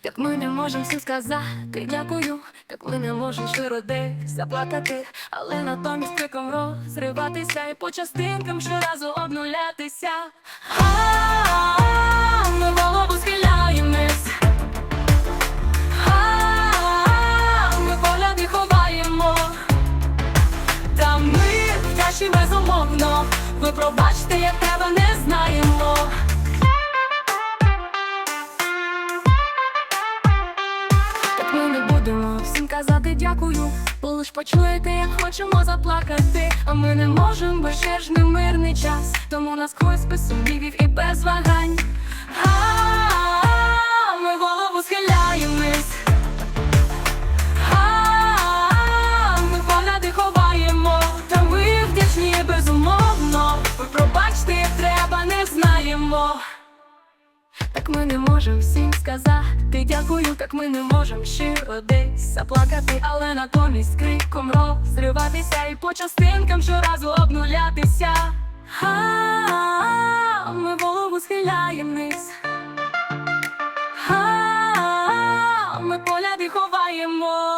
Так ми не можемо всім сказати дякую, так ми не можемо щиро десь заплакати, але натомість криком розриватися і по частинкам щоразу обнулятися. Ми голову схиляємось. Ми погляди ховаємо. Та ми вдячні безумовно. Ви лиш почуєте, як хочемо заплакати. А ми не можемо безчежний мирний час, тому насквозь без сумнівів і без вагань. А, ми голову схиляємось. А, Ми погляди ховаємо, та ми вдячні безумовно. Пробачте, треба, не знаємо. Так ми не можемо всім сказати дякую, так ми не можемо щиро десь заплакати, але натомість криком розриватися і по частинкам щоразу обнулятися. А, ми голову схиляємось. А, ми погляди ховаємо.